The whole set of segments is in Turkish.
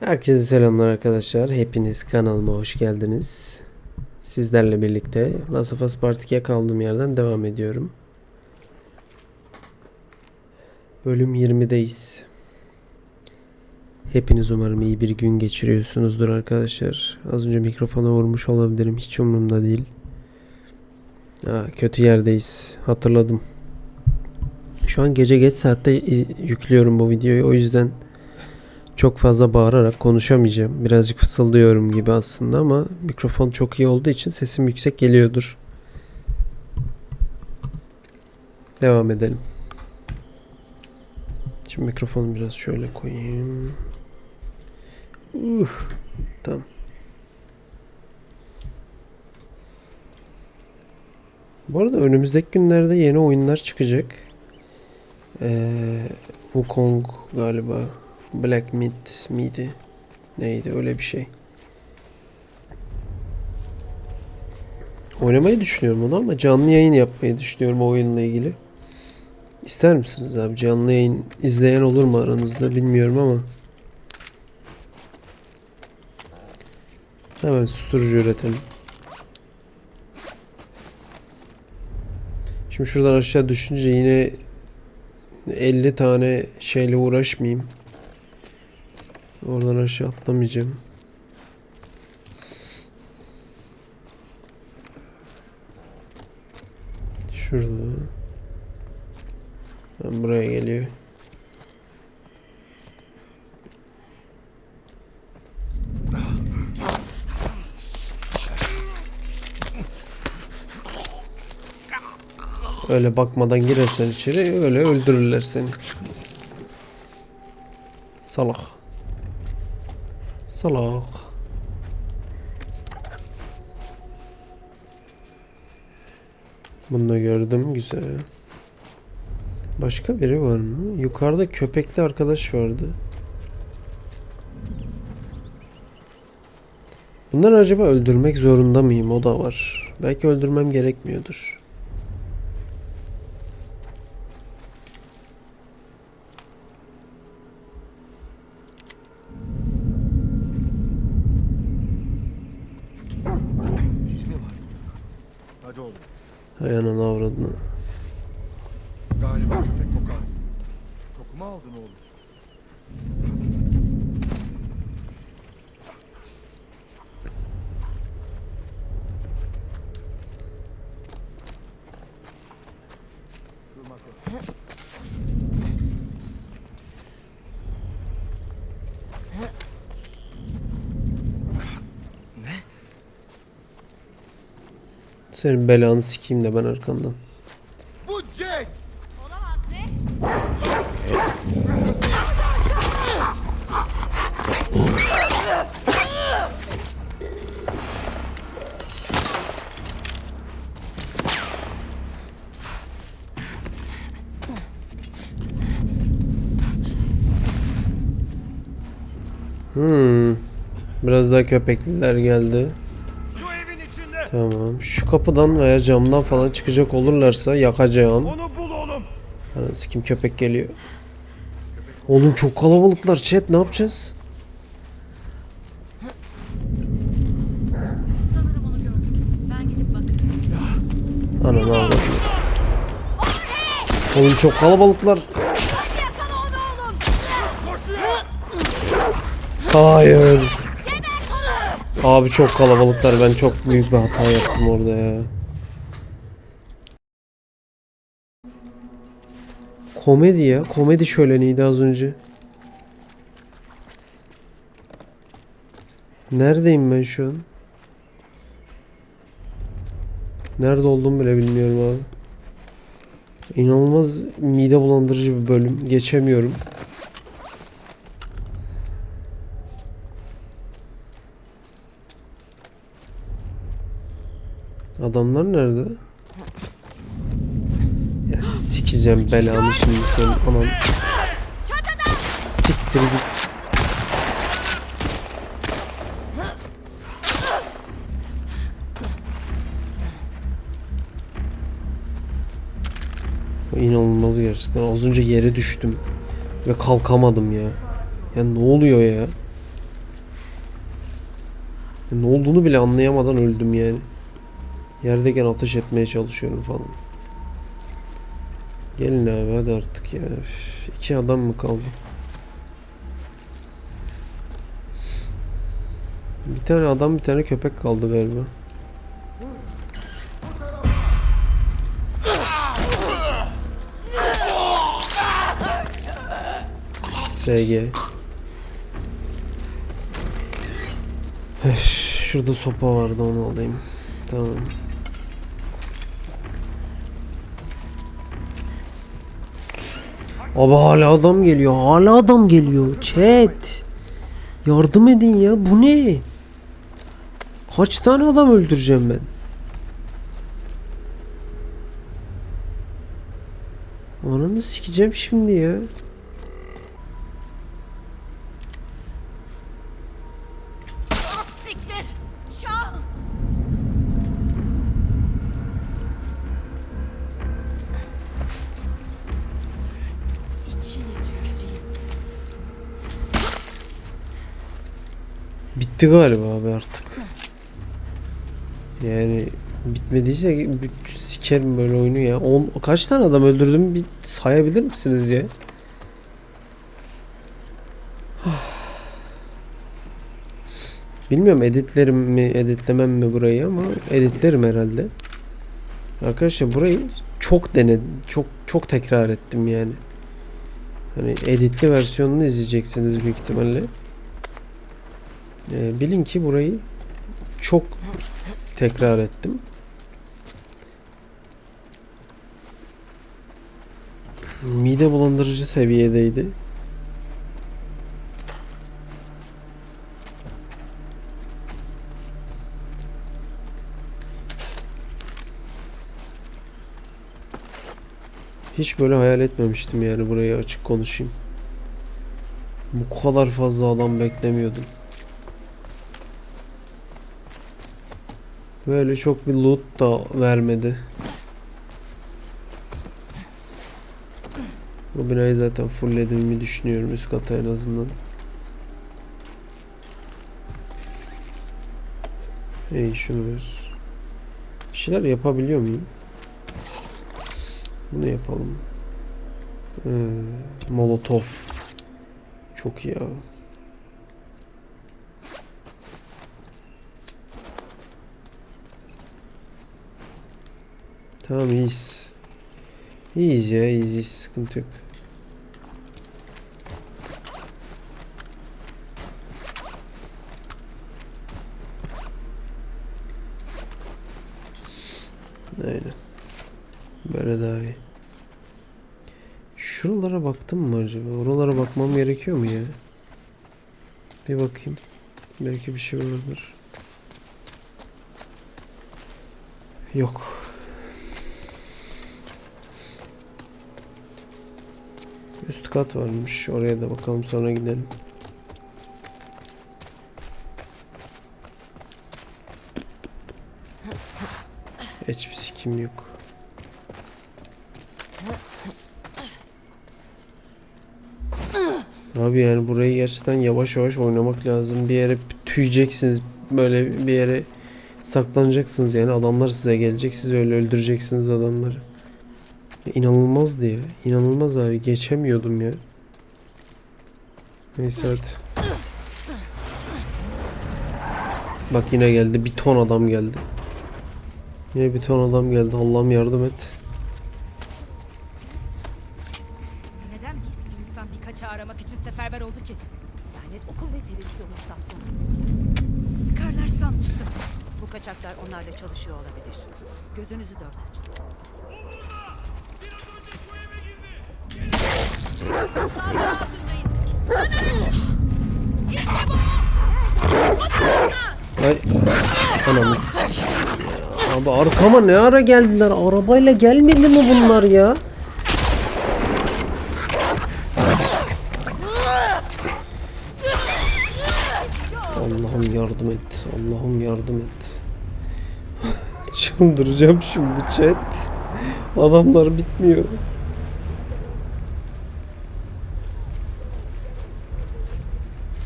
Herkese selamlar arkadaşlar. Hepiniz kanalıma hoş geldiniz. Sizlerle birlikte Last of Us Part 2'ye kaldığım yerden devam ediyorum. Bölüm 20'deyiz. Hepiniz umarım iyi bir gün geçiriyorsunuzdur arkadaşlar. Az önce mikrofona vurmuş olabilirim. Hiç umurumda değil. Aa, kötü yerdeyiz. Hatırladım. Şu an gece geç saatte yüklüyorum bu videoyu. O yüzden çok fazla bağırarak konuşamayacağım. Birazcık fısıldıyorum gibi aslında ama mikrofon çok iyi olduğu için sesim yüksek geliyordur. Devam edelim. Şimdi mikrofonu biraz şöyle koyayım. Uh, tamam. Bu arada önümüzdeki günlerde yeni oyunlar çıkacak. Ee, Wukong galiba. Black Myth miydi? Neydi öyle bir şey. Oynamayı düşünüyorum onu ama canlı yayın yapmayı düşünüyorum o oyunla ilgili. İster misiniz abi canlı yayın izleyen olur mu aranızda bilmiyorum ama. Hemen susturucu üretelim. Şimdi şuradan aşağı düşünce yine 50 tane şeyle uğraşmayayım. Oradan aşağı atlamayacağım. Şurada. Ben buraya geliyor. Öyle bakmadan girersen içeri öyle öldürürler seni. Salak. Salak. Bunu da gördüm. Güzel. Başka biri var mı? Yukarıda köpekli arkadaş vardı. Bunları acaba öldürmek zorunda mıyım? O da var. Belki öldürmem gerekmiyordur. Cici mi var? Hadi oğlum. Hay ananı avradını. Galiba köpek kokar. Kokumu aldın oğlum. Durmak yok. Senin belanı sikeyim de ben arkandan. Bu Jack! Olamaz ne? Hmm. Biraz daha köpekliler geldi. Tamam. Şu kapıdan veya camdan falan çıkacak olurlarsa yakacağım. Onu bul oğlum. Ananı sikim köpek geliyor. Oğlum çok kalabalıklar chat ne yapacağız? Sanırım onu gördüm. Ben gidip bakarım. Ananı avradım. Oğlum çok kalabalıklar. Hayır. Abi çok kalabalıklar. Ben çok büyük bir hata yaptım orada ya. Komedi ya. Komedi şöleniydi az önce. Neredeyim ben şu an? Nerede olduğumu bile bilmiyorum abi. İnanılmaz mide bulandırıcı bir bölüm. Geçemiyorum. Adamlar nerede? Ya sikeceğim belanı şimdi senin anan. Siktir git. İnanılmaz gerçekten. Az önce yere düştüm. Ve kalkamadım ya. Ya ne oluyor ya? Ne olduğunu bile anlayamadan öldüm yani. Yerdeyken ateş etmeye çalışıyorum falan. Gelin abi hadi artık ya. Üf, iki adam mı kaldı? Bir tane adam bir tane köpek kaldı galiba. SG. Şurada sopa vardı onu alayım. Tamam. Abi hala adam geliyor. Hala adam geliyor. Chat. Yardım edin ya. Bu ne? Kaç tane adam öldüreceğim ben? Ananı sikeceğim şimdi ya. Bitti galiba abi artık. Yani bitmediyse sikerim böyle oyunu ya. On, kaç tane adam öldürdüm bir sayabilir misiniz ya? Bilmiyorum editlerim mi editlemem mi burayı ama editlerim herhalde. Arkadaşlar burayı çok denedim. Çok çok tekrar ettim yani. Hani editli versiyonunu izleyeceksiniz büyük ihtimalle. Ee, bilin ki burayı çok tekrar ettim. Mide bulandırıcı seviyedeydi. Hiç böyle hayal etmemiştim yani burayı açık konuşayım. Bu kadar fazla adam beklemiyordum. Böyle çok bir loot da vermedi. Bu binayı zaten fullediğimi düşünüyorum üst kata en azından. Hey şunu ver. Bir şeyler yapabiliyor muyum? Bunu yapalım. Ee, Molotov. Çok iyi abi. Tamam iyiyiz. İyiyiz ya iyiyiz, iyiyiz. sıkıntı yok. Aynen. Böyle daha iyi. Şuralara baktım mı acaba? Oralara bakmam gerekiyor mu ya? Bir bakayım. Belki bir şey vardır. Yok. Üst kat varmış. Oraya da bakalım sonra gidelim. Hiçbir sikim yok. Abi yani burayı gerçekten yavaş yavaş oynamak lazım. Bir yere tüyeceksiniz. Böyle bir yere saklanacaksınız yani. Adamlar size gelecek. Siz öyle öldüreceksiniz adamları. Ya. İnanılmaz abi. Geçemiyordum ya. Neyse hadi. Bak yine geldi. Bir ton adam geldi. Yine bir ton adam geldi. Allah'ım yardım et. Ay. Ananı sik. Abi arkama ne ara geldiler? Arabayla gelmedi mi bunlar ya? Allah'ım yardım et. Allah'ım yardım et. Çıldıracağım şimdi chat. Adamlar bitmiyor.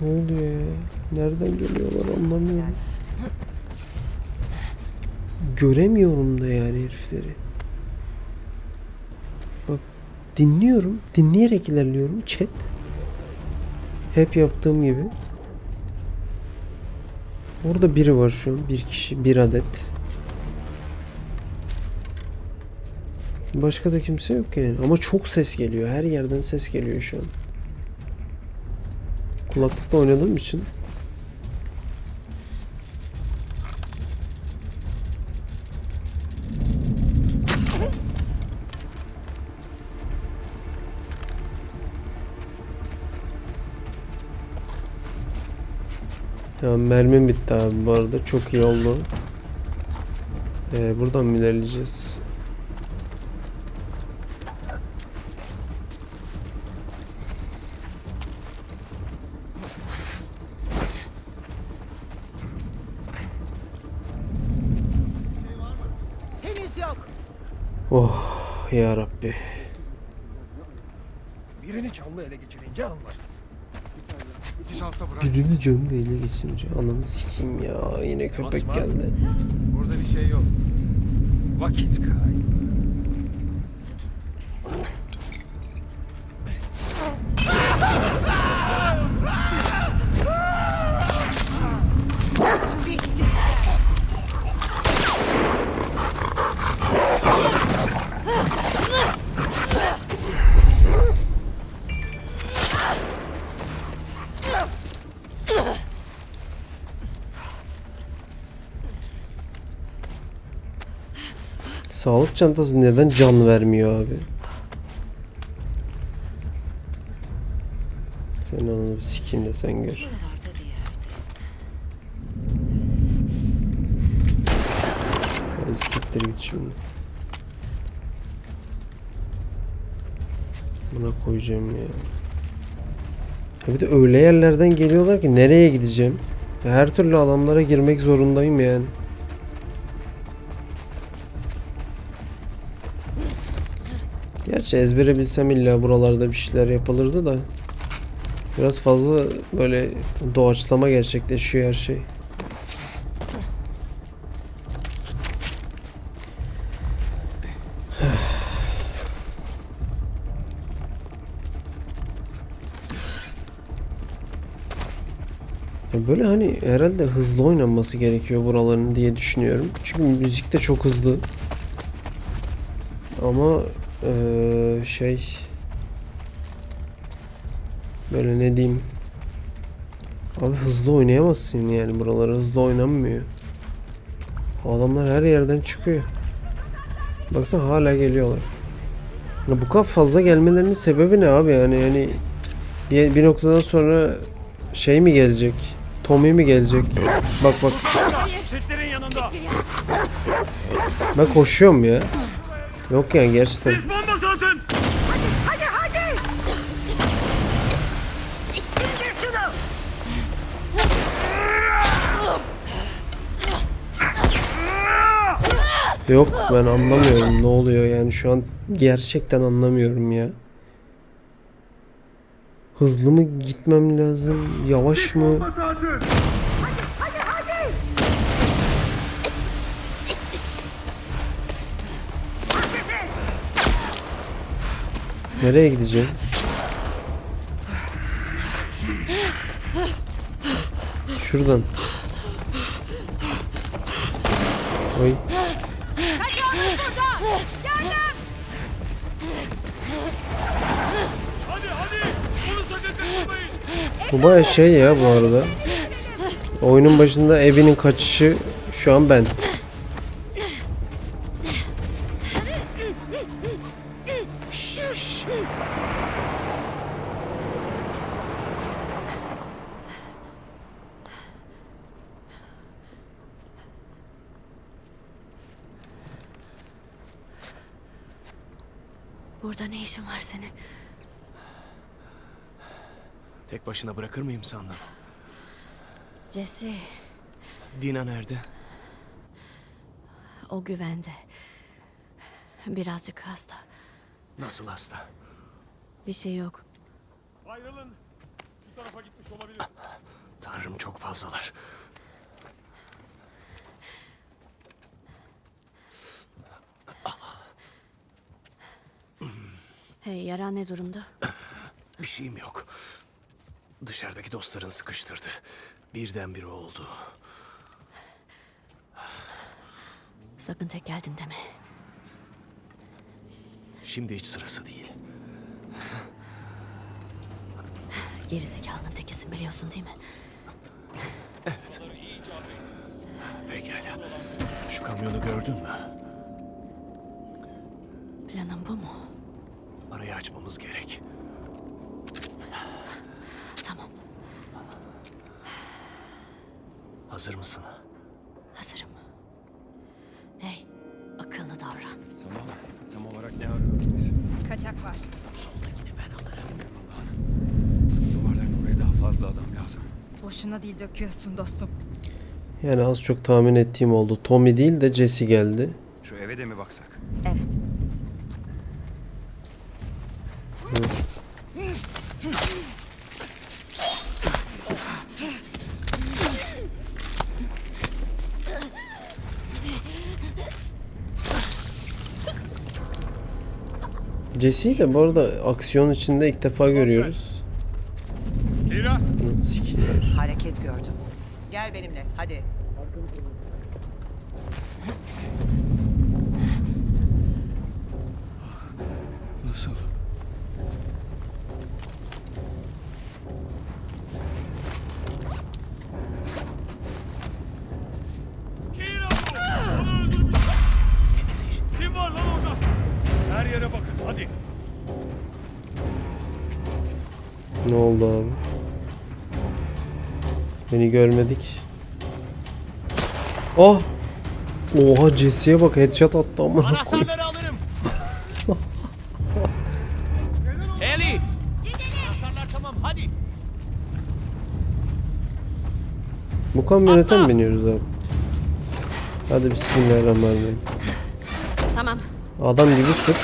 Ne oluyor ya? Nereden geliyorlar anlamıyorum. Göremiyorum da yani herifleri. Bak dinliyorum. Dinleyerek ilerliyorum. Chat. Hep yaptığım gibi. Orada biri var şu an. Bir kişi. Bir adet. Başka da kimse yok yani. Ama çok ses geliyor. Her yerden ses geliyor şu an. Kulaklıkla oynadığım için. Ya mermim bitti abi bu arada. Çok iyi oldu. Ee, buradan mı ilerleyeceğiz? Oh ya Rabbi. Birini canlı ele geçirince anlar. İki şansa bırak. Birini canını ele geçirince ananı sikeyim ya. Yine köpek Basma. geldi. Burada bir şey yok. Vakit kaybı. Sağlık çantası neden can vermiyor abi? Sen ananı bir sikeyim de sen gör. Hadi siktir git şimdi. Buna koyacağım ya. Ya bir de öyle yerlerden geliyorlar ki nereye gideceğim? Her türlü adamlara girmek zorundayım yani. Gerçi ezbere bilsem illa buralarda bir şeyler yapılırdı da. Biraz fazla böyle doğaçlama gerçekleşiyor her şey. Böyle hani herhalde hızlı oynanması gerekiyor buraların diye düşünüyorum. Çünkü müzik de çok hızlı. Ama eee, şey böyle ne diyeyim Abi hızlı oynayamazsın yani buralar hızlı oynanmıyor. Adamlar her yerden çıkıyor. Baksana hala geliyorlar. Ya bu kadar fazla gelmelerinin sebebi ne abi yani yani bir, bir noktadan sonra şey mi gelecek? Tommy mi gelecek? Bak bak ben koşuyorum ya. Yok yani gerçekten. Bomba zaten. Yok ben anlamıyorum ne oluyor yani şu an gerçekten anlamıyorum ya. Hızlı mı gitmem lazım? Yavaş mı? Nereye gideceğim? Şuradan. Oy. Bu baya şey ya bu arada. Oyunun başında Abby'nin kaçışı şu an ben. Burada ne işin var senin? Tek başına bırakır mıyım sandın? Jesse, Dina nerede? o güvende. Birazcık hasta. Nasıl hasta? Bir şey yok. Ayrılın. Şu tarafa gitmiş olabilir. Tanrım çok fazlalar. Hey yara ne durumda? Bir şeyim yok. Dışarıdaki dostların sıkıştırdı. Birdenbire oldu. Sakın tek geldim deme. Şimdi hiç sırası değil. Geri zekalının tekisin biliyorsun değil mi? Evet. Pekala. Şu kamyonu gördün mü? Planın bu mu? Arayı açmamız gerek. Tamam Hazır mısın? hazırım. Hey akıllı davran. Tamam. Olarak ne arıyoruz biz? Kaçak var. Duvarların buraya daha fazla adam lazım. Boşuna değil döküyorsun dostum. Yani az çok tahmin ettiğim oldu. Tommy değil de Jesse geldi. Şu eve de mi baksak? Evet. Jesse'yi de bu arada aksiyon içinde ilk defa görüyoruz. Ne oldu abi? Beni görmedik. Oh! Oha Jesse'ye bak headshot attı amına koyayım. Anahtarları alırım. Eli. Anahtarlar tamam hadi. Bu kamyonete mi biniyoruz abi? Hadi bismillahirrahmanirrahim. Tamam. Adam gibi sür.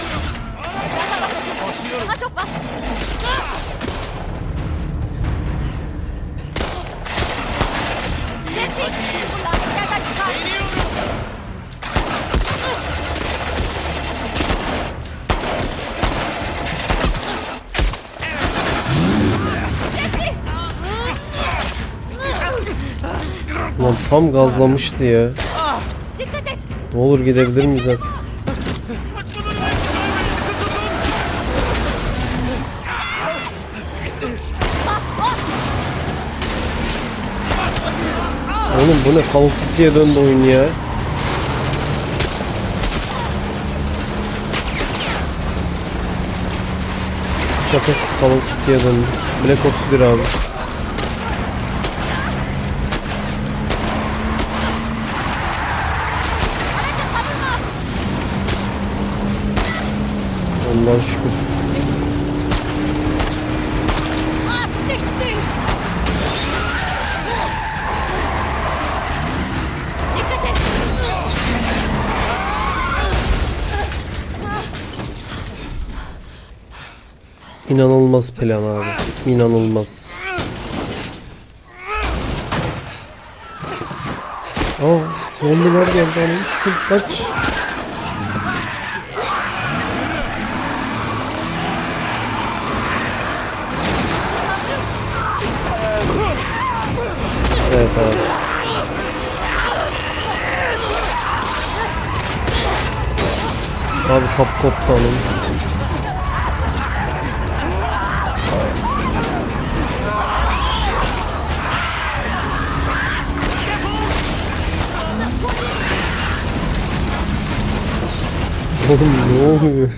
Tam gazlamıştı ya. Dikkat et. Ne olur gidebilir miyiz artık? Oğlum bu ne Call of Duty'ye döndü oyun ya. Şakasız Call of Duty'ye döndü. Black Ops 1 abi. Ondan şükür. Ah. İnanılmaz plan abi. İnanılmaz. Aa, zombiler geldi ananı sikeyim kaç. Abi kap koptu sikeyim. Oğlum ne oluyor?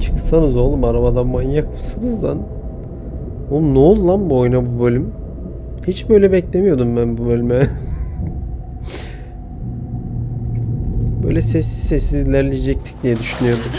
Çıksanız oğlum arabadan manyak mısınız lan? Oğlum ne oldu lan bu oyuna bu bölüm? Hiç böyle beklemiyordum ben bu bölüme. böyle sessiz sessiz ilerleyecektik diye düşünüyordum.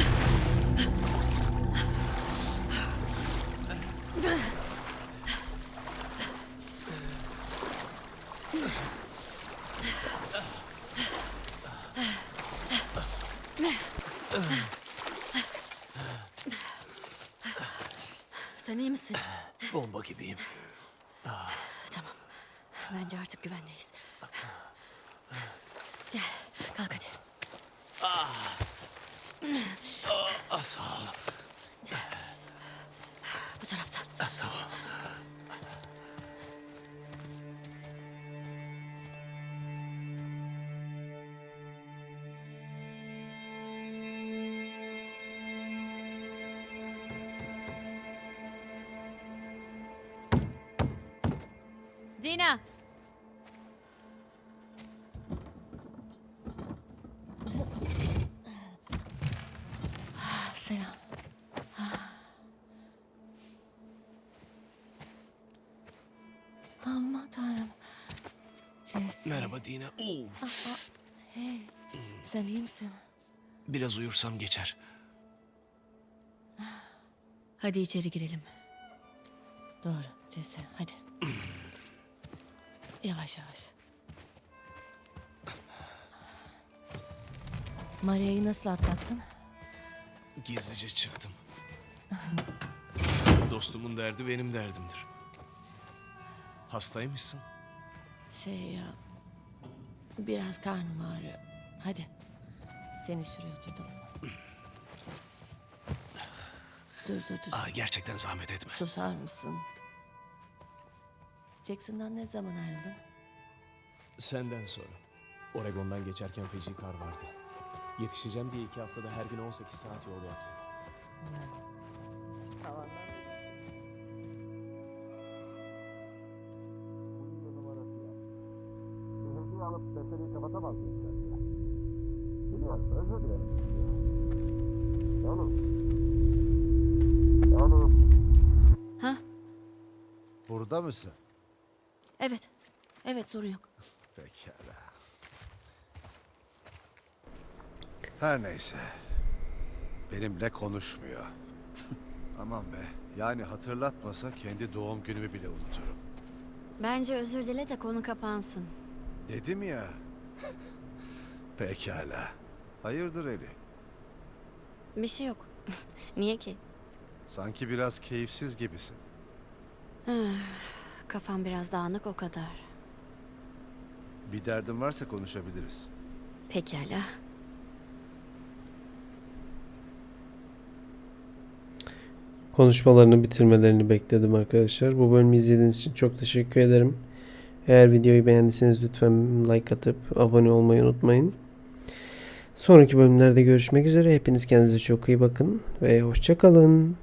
Sağ ol. Merhaba Dina. Hey. Sen iyi misin? biraz uyursam geçer. Hadi içeri girelim. Doğru Jesse hadi. yavaş yavaş. Maria'yı nasıl atlattın? Gizlice çıktım. Dostumun derdi benim derdimdir. Hastaymışsın. Şey ya... Biraz karnım ağrıyor. Hadi. Seni şuraya oturdum. Dur dur dur. Aa, gerçekten zahmet etme. Susar mısın? Jackson'dan ne zaman ayrıldın? Senden sonra. Oregon'dan geçerken feci kar vardı. Yetişeceğim diye iki haftada her gün 18 saat yol yaptım. Ha? Burada mısın? Evet. Evet sorun yok. Pekala. Her neyse. Benimle konuşmuyor. Aman be. Yani hatırlatmasa kendi doğum günümü bile unuturum. Bence özür dile de konu kapansın. Dedim ya. Pekala. Hayırdır Eli? Bir şey yok. Niye ki? Sanki biraz keyifsiz gibisin. Kafam biraz dağınık o kadar. Bir derdin varsa konuşabiliriz. Pekala. Konuşmalarını bitirmelerini bekledim arkadaşlar. Bu bölümü izlediğiniz için çok teşekkür ederim. Eğer videoyu beğendiyseniz lütfen like atıp abone olmayı unutmayın. Sonraki bölümlerde görüşmek üzere. Hepiniz kendinize çok iyi bakın ve hoşçakalın.